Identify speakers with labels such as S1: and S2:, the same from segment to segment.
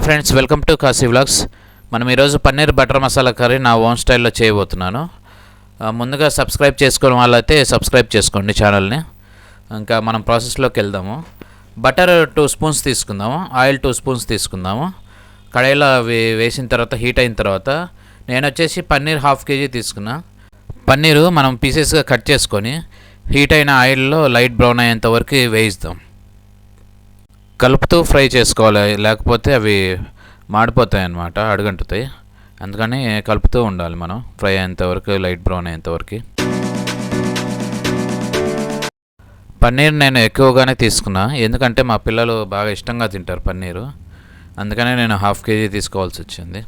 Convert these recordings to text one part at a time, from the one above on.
S1: Hi friends welcome to Kashi vlogs. మనం ఈరోజు paneer butter masala curry నా ఓన్ స్టైల్లో చేయబోతున్నాను. ముందుగా సబ్స్క్రైబ్ చేసుకోవడం వాళ్ళైతే సబ్స్క్రైబ్ చేసుకోండి ఛానల్ని. ఇంకా మనం ప్రాసెస్లోకి వెళ్దాము. బటర్ టూ స్పూన్స్ తీసుకుందాము ఆయిల్ టూ స్పూన్స్ తీసుకుందాము. కడాయిలో అవి వేసిన తర్వాత హీట్ అయిన తర్వాత నేను వచ్చేసి పన్నీర్ హాఫ్ కేజీ తీసుకున్నా. పన్నీరు మనం పీసెస్గా కట్ చేసుకొని హీట్ అయిన ఆయిల్లో లైట్ బ్రౌన్ అయ్యేంత వరకు వేయిస్తాం. కలుపుతూ ఫ్రై చేసుకోవాలి. లేకపోతే అవి మాడిపోతాయి అన్నమాట అడుగంటుతాయి. అందుకని కలుపుతూ ఉండాలి మనం ఫ్రై అయ్యేంతవరకు లైట్ బ్రౌన్ అయ్యేంతవరకు పన్నీర్ నేను ఎక్కువగానే తీసుకున్నా ఎందుకంటే మా పిల్లలు బాగా ఇష్టంగా తింటారు పన్నీరు. అందుకనే నేను హాఫ్ కేజీ తీసుకోవాల్సి వచ్చింది.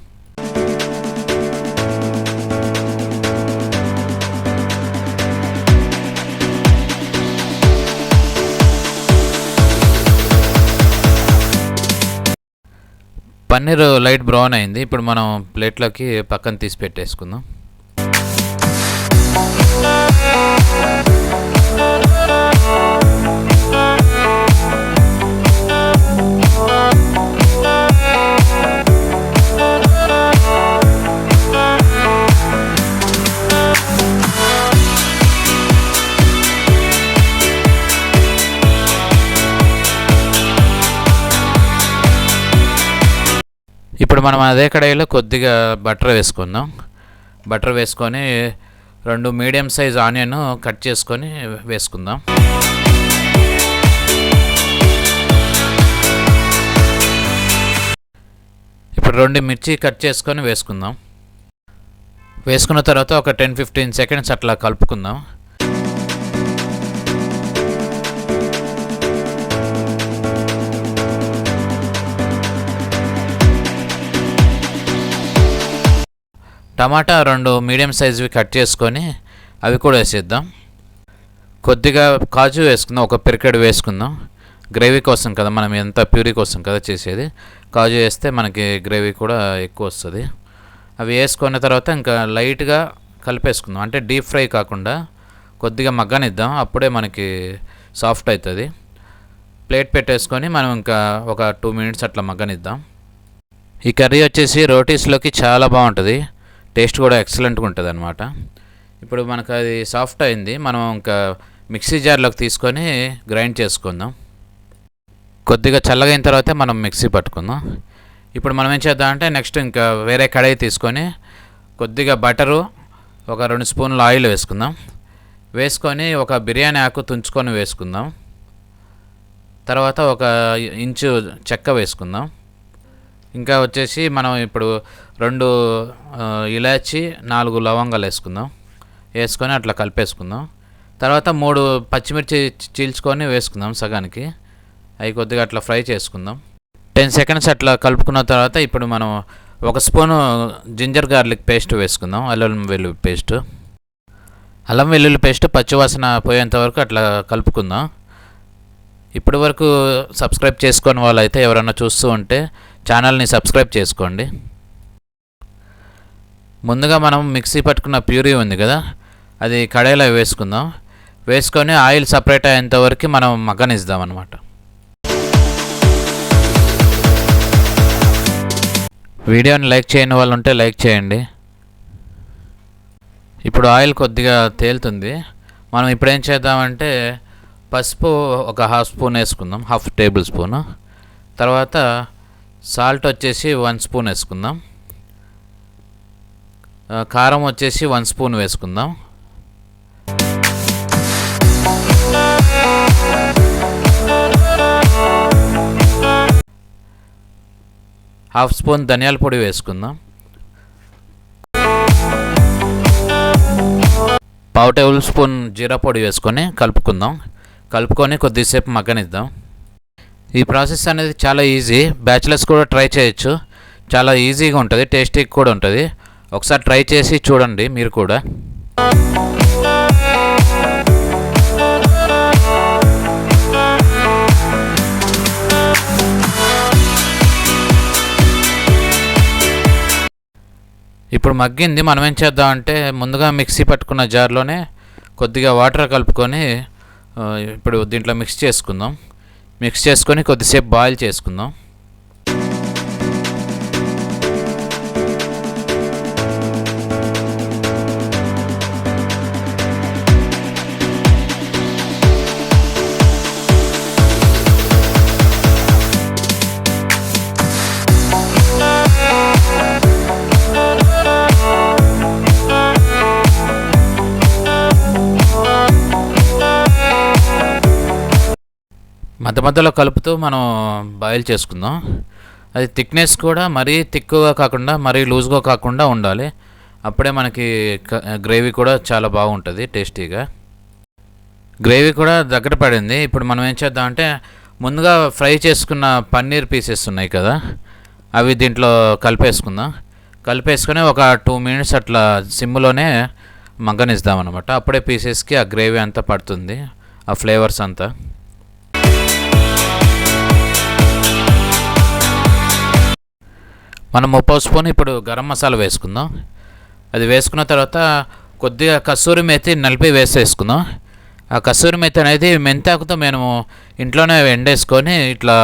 S1: పన్నీర్ లైట్ బ్రౌన్ అయింది. ఇప్పుడు మనం ప్లేట్లోకి పక్కన తీసి పెట్టేసుకుందాం. ఇప్పుడు మనం అదే కడాయిలో కొద్దిగా బటర్ వేసుకుందాం. బటర్ వేసుకొని రెండు మీడియం సైజ్ ఆనియన్ కట్ చేసుకొని వేసుకుందాం. ఇప్పుడు రెండు మిర్చి కట్ చేసుకొని వేసుకుందాం. వేసుకున్న తర్వాత ఒక టెన్ ఫిఫ్టీన్ సెకండ్స్ అట్లా కలుపుకుందాం. టమాటా రెండు మీడియం సైజువి కట్ చేసుకొని అవి కూడా వేసేద్దాం. కొద్దిగా కాజు వేసుకుందాం ఒక పిరికెడు వేసుకుందాం. గ్రేవీ కోసం కదా మనం ఎంత ప్యూరీ కోసం కదా చేసేది. కాజు వేస్తే మనకి గ్రేవీ కూడా ఎక్కువ వస్తుంది. అవి వేసుకున్న తర్వాత ఇంకా లైట్గా కలిపేసుకుందాం. అంటే డీప్ ఫ్రై కాకుండా కొద్దిగా మగ్గనిద్దాం అప్పుడే మనకి సాఫ్ట్ అవుతుంది ప్లేట్ పెట్టేసుకొని మనం ఇంకా ఒక టూ మినిట్స్ అట్లా మగ్గనిద్దాం. ఈ కర్రీ వచ్చేసి రోటీస్లోకి చాలా బాగుంటుంది. టేస్ట్ కూడా ఎక్సలెంట్గా ఉంటుంది అనమాట ఇప్పుడు మనకు అది సాఫ్ట్ అయింది మనం ఇంకా మిక్సీ జార్లోకి తీసుకొని గ్రైండ్ చేసుకుందాం. కొద్దిగా చల్లగైన తర్వాతే మనం మిక్సీ పట్టుకుందాం. ఇప్పుడు మనం ఏం చేద్దాం అంటే నెక్స్ట్ ఇంకా వేరే కడాయి తీసుకొని కొద్దిగా బటరు ఒక రెండు స్పూన్లు ఆయిల్ వేసుకుందాం. వేసుకొని ఒక బిర్యానీ ఆకు తుంచుకొని వేసుకుందాం. తర్వాత ఒక ఇంచు చెక్క వేసుకుందాం. ఇంకా వచ్చేసి మనం ఇప్పుడు రెండు ఇలాచి నాలుగు లవంగాలు వేసుకుందాం. వేసుకొని అట్లా కలిపేసుకుందాం. తర్వాత మూడు పచ్చిమిర్చి చీల్చుకొని వేసుకుందాం సగానికి. అవి కొద్దిగా అట్లా ఫ్రై చేసుకుందాం. టెన్ సెకండ్స్ అట్లా కలుపుకున్న తర్వాత ఇప్పుడు మనం ఒక స్పూను జింజర్ గార్లిక్ పేస్ట్ వేసుకుందాం అల్లం వెల్లుల్లి పేస్ట్. అల్లం వెల్లుల్లి పేస్ట్ పచ్చివాసన పోయేంత వరకు అట్లా కలుపుకుందాం. ఇప్పటి వరకు సబ్స్క్రైబ్ చేసుకొని వాళ్ళైతే ఎవరైనా చూస్తూ ఉంటే ఛానల్ని సబ్స్క్రైబ్ చేసుకోండి. ముందుగా మనం మిక్సీ పట్టుకున్న ప్యూరీ ఉంది కదా అది కడాయిలో వేసుకుందాం. వేసుకొని ఆయిల్ సపరేట్ అయ్యేంత వరకు మనం మగ్గనిద్దాం అనమాట వీడియోని లైక్ చేయని వాళ్ళు ఉంటే లైక్ చేయండి. ఇప్పుడు ఆయిల్ కొద్దిగా తేలుతుంది. మనం ఇప్పుడు ఏం చేద్దామంటే పసుపు ఒక హాఫ్ స్పూన్ వేసుకుందాం హాఫ్ టేబుల్ స్పూన్. తర్వాత సాల్ట్ వచ్చేసి వన్ స్పూన్ వేసుకుందాం. కారం వచ్చేసి వన్ స్పూన్ వేసుకుందాం. హాఫ్ స్పూన్ ధనియాల పొడి వేసుకుందాం. పావు టేబుల్ స్పూన్ జీరా పొడి వేసుకొని కలుపుకుందాం. కలుపుకొని కొద్దిసేపు మగ్గనిద్దాం. ఈ ప్రాసెస్ అనేది చాలా ఈజీ. బ్యాచిలర్స్ కూడా ట్రై చేయొచ్చు. చాలా ఈజీగా ఉంటుంది టేస్టీ కూడా ఉంటుంది. ఒకసారి ట్రై చేసి చూడండి మీరు కూడా. ఇప్పుడు మగ్గింది మనం ఏం చేద్దామంటే ముందుగా మిక్సీ పట్టుకున్న జార్లోనే కొద్దిగా వాటర్ కలుపుకొని ఇప్పుడు దీంట్లో మిక్స్ చేసుకుందాం. మిక్స్ చేసుకొని కొద్దిసేపు బాయిల్ చేసుకుందాం. మధ్య మధ్యలో కలుపుతూ మనం బాయిల్ చేసుకుందాం. అది థిక్నెస్ కూడా మరీ థిక్గా కాకుండా మరీ లూజ్గా కాకుండా ఉండాలి. అప్పుడే మనకి గ్రేవీ కూడా చాలా బాగుంటుంది టేస్టీగా గ్రేవీ కూడా దగ్గర పడింది. ఇప్పుడు మనం ఏం చేద్దాం అంటే ముందుగా ఫ్రై చేసుకున్న పన్నీర్ పీసెస్ ఉన్నాయి కదా అవి దీంట్లో కలిపేసుకుందాం. కలిపేసుకొని ఒక టూ మినిట్స్ అట్లా సిమ్లోనే మగ్గనిస్తామన్నమాట అప్పుడే పీసెస్కి ఆ గ్రేవీ అంతా పడుతుంది ఆ ఫ్లేవర్స్ అంతా. మనం ముప్పై స్పూన్ ఇప్పుడు గరం మసాలా వేసుకుందాం. అది వేసుకున్న తర్వాత కొద్దిగా కస్తూరి మేతి నలిపి వేసేసుకుందాం. ఆ కస్తూరి మెతి అనేది మెంతాకుతో మేము ఇంట్లోనే ఎండేసుకొని ఇట్లా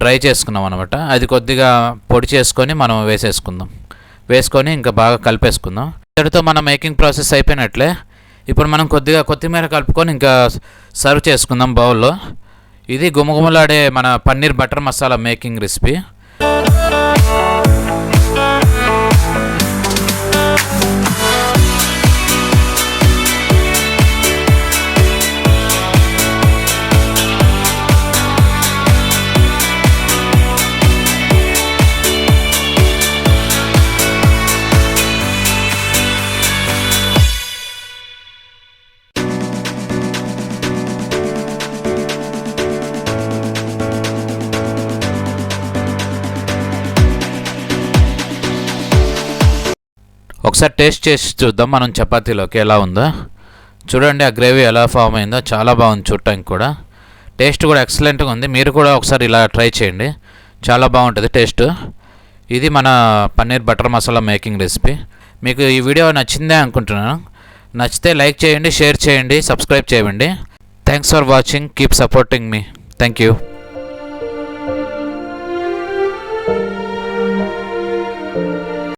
S1: డ్రై చేసుకున్నాం అనమాట అది కొద్దిగా పొడి చేసుకొని మనం వేసేసుకుందాం. వేసుకొని ఇంకా బాగా కలిపేసుకుందాం. ఇక్కడితో మన మేకింగ్ ప్రాసెస్ అయిపోయినట్లే. ఇప్పుడు మనం కొద్దిగా కొత్తిమీర కలుపుకొని ఇంకా సర్వ్ చేసుకుందాం బౌల్లో. ఇది గుమగుమలాడే మన paneer butter masala making recipe. ఒకసారి టేస్ట్ చేసి చూద్దాం. మనం చపాతీలోకి ఎలా ఉందో. చూడండి ఆ గ్రేవీ ఎలా ఫామ్ అయిందో. చాలా బాగుంది చూడటానికి కూడా. టేస్ట్ కూడా ఎక్సలెంట్గా ఉంది. మీరు కూడా ఒకసారి ఇలా ట్రై చేయండి. చాలా బాగుంటుంది టేస్ట్. ఇది మన paneer butter masala making recipe. మీకు ఈ వీడియో నచ్చిందే అనుకుంటున్నాను. నచ్చితే లైక్ చేయండి షేర్ చేయండి సబ్స్క్రైబ్ చేయండి. Thanks for watching keep supporting me thank you